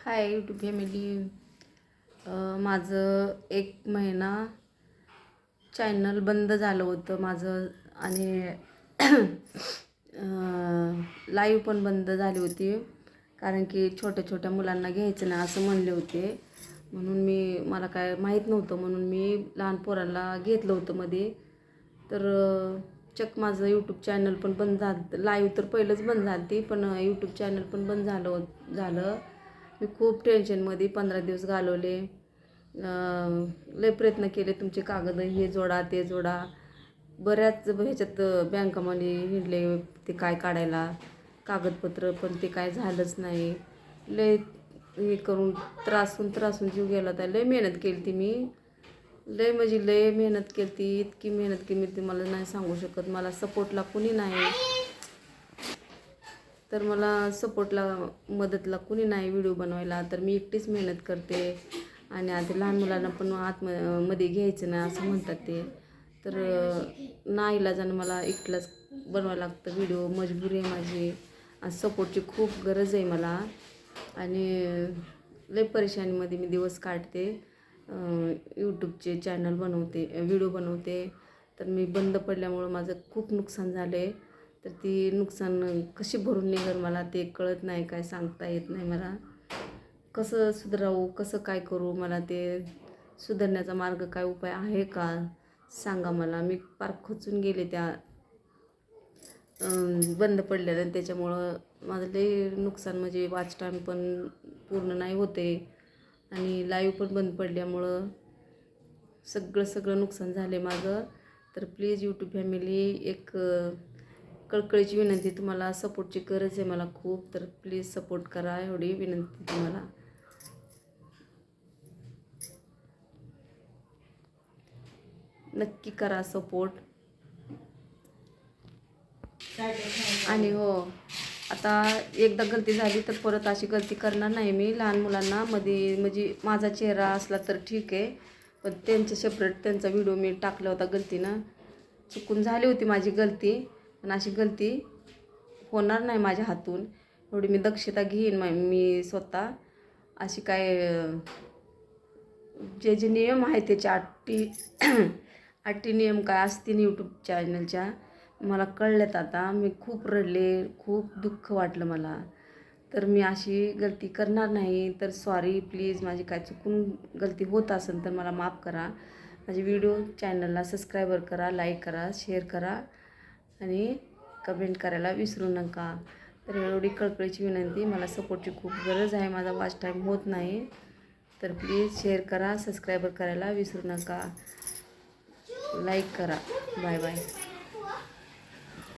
Hi YouTube family माझं एक महिना चॅनल बंद झालं होतं माझं आणि लाईव्ह पण बंद झाली होती. कारण की छोट्या छोट्या मुलांना घ्यायचं नाही असं म्हणले होते. म्हणून मी मला काय माहीत नव्हतं. म्हणून मी लहान पोरांना घेतलं होतं मध्ये तर चक माझं यूट्यूब चॅनल पण बंद झालं लाईव्ह तर पहिलंच बंद झाली पण यूट्यूब चॅनल पण बंद झालं झालं. मी खूप टेन्शनमध्ये पंधरा दिवस घालवले. लय प्रयत्न केले तुमचे कागद हे जोडा ते जोडा. बऱ्याच ह्याच्यात बँकामध्ये हिंडले ते काय काढायला. कागदपत्र पण ते काय झालंच नाही. लय हे करून त्रासून त्रासून जीव गेला होता. लय मेहनत केली ती मी. लय म्हणजे लय मेहनत केली ती इतकी मेहनत केली मी ती मला नाही सांगू शकत. मला सपोर्टला कुणी नाही. तर मला सपोर्टला मदतला कुणी नाही व्हिडिओ बनवायला. तर मी एकटीच मेहनत करते. आणि आता लहान मुलांना पण आतममध्ये घ्यायचं नाही असं म्हणतात ते. तर नाही इलाजानं मला एकटीलाच बनवायला लागतं व्हिडिओ मजबुरी आहे माझी. आणि सपोर्टची खूप गरज आहे मला. आणि लय परेशानीमध्ये मी दिवस काढते. यूट्यूबचे चॅनल बनवते व्हिडिओ बनवते. तर मी बंद पडल्यामुळं माझं खूप नुकसान झालं आहे तर ती नुकसान कशी भरून निघेल मला ते कळत नाही काय सांगता येत नाही मला. कसं सुधारावं कसं काय करू मला ते सुधारण्याचा मार्ग काय उपाय आहे का सांगा मला. मी पार खचून गेले त्या बंद पडलेलं आणि त्याच्यामुळं माझं लई नुकसान म्हणजे वाच टाईम पण पूर्ण नाही होते आणि लाईव्ह पण बंद पडल्यामुळं सगळं सगळं नुकसान झाले माझं. तर प्लीज यूट्यूब फॅमिली एक कळकळीची विनंती तुम्हाला सपोर्टची गरज आहे मला खूप. तर प्लीज सपोर्ट करा एवढी विनंती तुम्हाला. नक्की करा सपोर्ट आणि हो आता एकदा गलती झाली तर परत अशी गलती करणार नाही मी. लहान मुलांना मध्ये म्हणजे माझा चेहरा असला तर ठीक आहे. पण त्यांचे सेपरेट त्यांचा व्हिडिओ मी टाकला होता गलतीनं. चुकून झाली होती माझी गलती. पण अशी गलती होणार नाही माझ्या हातून. एवढी मी दक्षता घेईन मी स्वतः. अशी काय जे जे नियम आहेत त्याचे अटी अटी नियम काय असतील यूट्यूब चॅनलच्या मला कळल्यात आता. मी खूप रडले खूप दुःख वाटलं मला. तर मी अशी गलती करणार नाही. तर सॉरी प्लीज माझी काय चुकून गलती होत असेल तर मला माफ करा. माझे व्हिडिओ चॅनलला सबस्क्रायबर करा लाईक करा शेअर करा. आणि कमेंट करायला विसरू नका. तर एवढी कळकळीची विनंती मला सपोर्टची खूप गरज आहे. माझा वॉच टाईम होत नाही. तर प्लीज शेअर करा सबस्क्रायबर करायला विसरू नका. लाईक करा. Bye bye